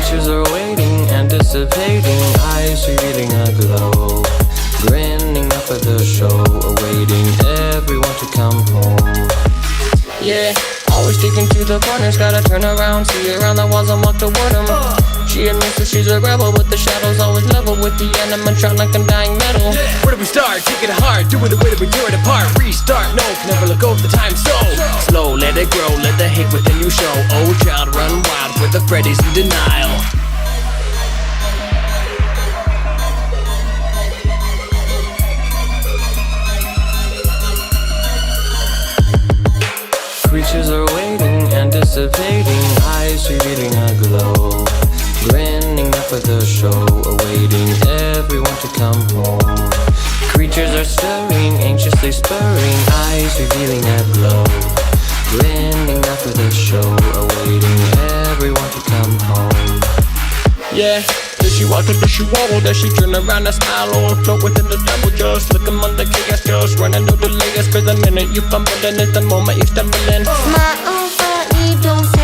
Creatures are waiting, anticipating, eyes revealing a glow. Grinning up at the show, awaiting everyone to come home. Yeah, always sticking to the corners, gotta turn around, see around the walls and walk toward them. She admits that she's a rebel with the shadows, always level with the animatronic and dying metal. Where do we start? Take it hard, do it the way that we do it apart. Restart, no, can never go of the time so slow. Let it grow, let the hate within you show. Oh, child, run wild with the Freddy's in denial. Creatures are waiting, anticipating, eyes revealing a glow. Grinning up at the show, awaiting everyone to come home. Creatures are stirring, anxiously spurring, eyes revealing a glow. Grinning up at the show, awaiting everyone to come home. Yeah, walk or does she wobble? Does she turn around and smile on float within the double just Look I'm under chaos, just running no delays Cause the minute you fumble, then it's the moment you stumble in My own funny, don't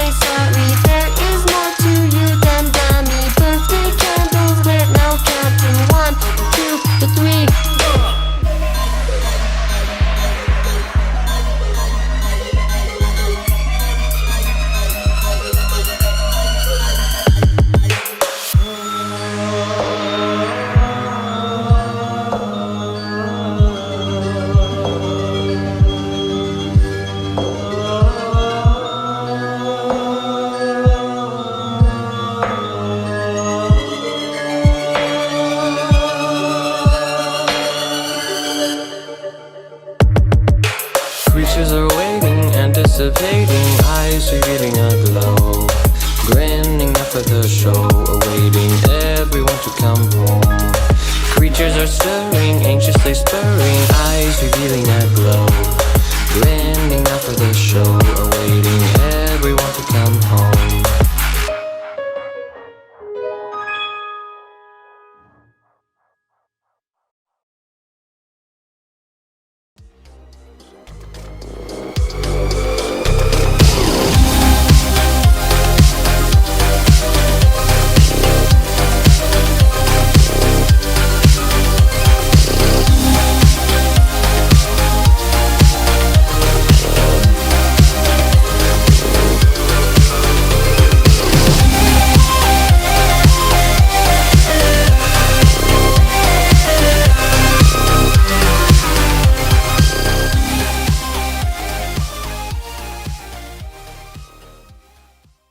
anticipating, eyes revealing a glow. Grinning at the show, awaiting everyone to come home. Creatures are stirring, anxiously spurring, eyes revealing a glow.